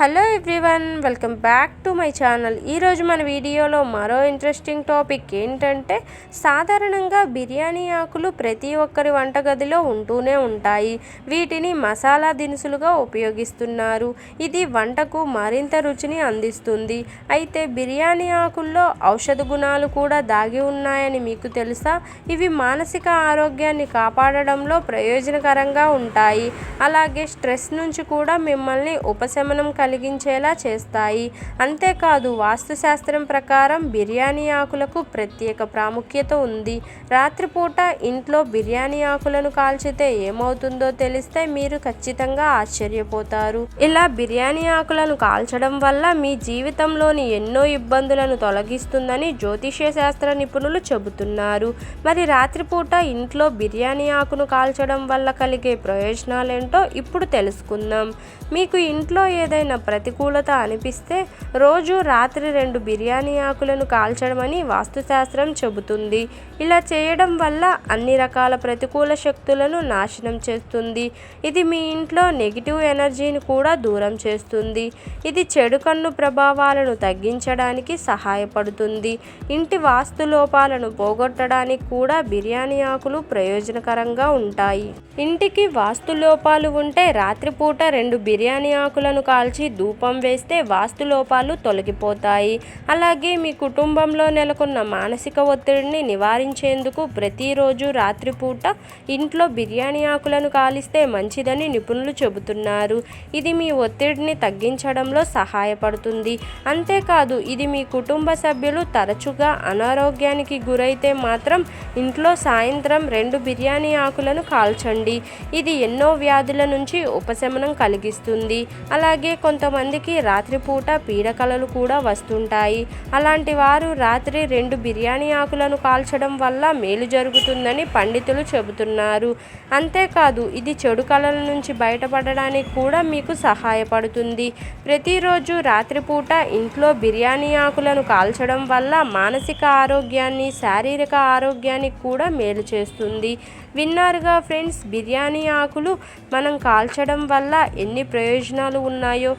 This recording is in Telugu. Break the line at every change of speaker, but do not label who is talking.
Hello everyone welcome back to my channel. ఈరోజు మన వీడియోలో మరో ఇంట్రెస్టింగ్ టాపిక్ ఏంటంటే సాధారణంగా బిర్యానీ ఆకులు ప్రతి ఒక్కరి వంటగదిలో ఉంటూనే ఉంటాయి. వీటిని మసాలా దినుసులుగా ఉపయోగిస్తున్నారు. ఇది వంటకు మరింత రుచిని అందిస్తుంది. అయితే బిర్యానీ ఆకుల్లో ఔషధ గుణాలు కూడా దాగి ఉన్నాయని మీకు తెలుసా? ఇవి మానసిక ఆరోగ్యాన్ని కాపాడడంలో ప్రయోజనకరంగా ఉంటాయి. అలాగే స్ట్రెస్ నుంచి కూడా మిమ్మల్ని ఉపశమనం కలిగించేలా చేస్తాయి. అంతేకాదు వాస్తుశాస్త్రం ప్రకారం బిర్యానీ ఆకులకు ప్రత్యేక ప్రాముఖ్యత ఉంది. రాత్రిపూట ఇంట్లో బిర్యానీ ఆకులను కాల్చితే ఏమవుతుందో తెలిస్తే మీరు ఖచ్చితంగా ఆశ్చర్యపోతారు. ఇలా బిర్యానీ ఆకులను కాల్చడం వల్ల మీ జీవితంలోని ఎన్నో ఇబ్బందులను తొలగిస్తుందని జ్యోతిష్య శాస్త్ర నిపుణులు చెబుతున్నారు. మరి రాత్రిపూట ఇంట్లో బిర్యానీ ఆకును కాల్చడం వల్ల కలిగే ప్రయోజనాలేంటో ఇప్పుడు తెలుసుకుందాం. మీకు ఇంట్లో ఏదైనా ప్రతికూలత అనిపిస్తే రోజు రాత్రి రెండు బిర్యానీ ఆకులను కాల్చడమని వాస్తుశాస్త్రం చెబుతుంది. ఇలా చేయడం వల్ల అన్ని రకాల ప్రతికూల శక్తులను నాశనం చేస్తుంది. ఇది మీ ఇంట్లో నెగిటివ్ ఎనర్జీని కూడా దూరం చేస్తుంది. ఇది చెడు కన్ను ప్రభావాలను తగ్గించడానికి సహాయపడుతుంది. ఇంటి వాస్తు లోపాలను పోగొట్టడానికి కూడా బిర్యానీ ఆకులు ప్రయోజనకరంగా ఉంటాయి. ఇంటికి వాస్తు లోపాలు ఉంటే రాత్రిపూట రెండు బిర్యానీ ఆకులను కాల్చి ధూపం వేస్తే వాస్తు లోపాలు తొలగిపోతాయి. అలాగే మీ కుటుంబంలో నెలకొన్న మానసిక ఒత్తిడిని నివారించేందుకు ప్రతిరోజు రాత్రిపూట ఇంట్లో బిర్యానీ ఆకులను కాలిస్తే మంచిదని నిపుణులు చెబుతున్నారు. ఇది మీ ఒత్తిడిని తగ్గించడంలో సహాయపడుతుంది. అంతేకాదు ఇది మీ కుటుంబ సభ్యులు తరచుగా అనారోగ్యానికి గురైతే మాత్రం ఇంట్లో సాయంత్రం రెండు బిర్యానీ ఆకులను కాల్చండి. ఇది ఎన్నో వ్యాధుల నుంచి ఉపశమనం కలిగిస్తుంది. అలాగే కొంతమందికి రాత్రిపూట పీడకలలు కూడా వస్తుంటాయి. అలాంటి వారు రాత్రి రెండు బిర్యానీ ఆకులను కాల్చడం వల్ల మేలు జరుగుతుందని పండితులు చెబుతున్నారు. అంతేకాదు ఇది చెడు కళల నుంచి బయటపడడానికి కూడా మీకు సహాయపడుతుంది. ప్రతిరోజు రాత్రిపూట ఇంట్లో బిర్యానీ ఆకులను కాల్చడం వల్ల మానసిక ఆరోగ్యాన్ని శారీరక ఆరోగ్యానికి కూడా మేలు చేస్తుంది. విన్నారుగా ఫ్రెండ్స్ బిర్యానీ ఆకులు మనం కాల్చడం వల్ల ఎన్ని ప్రయోజనాలు ఉన్నాయో?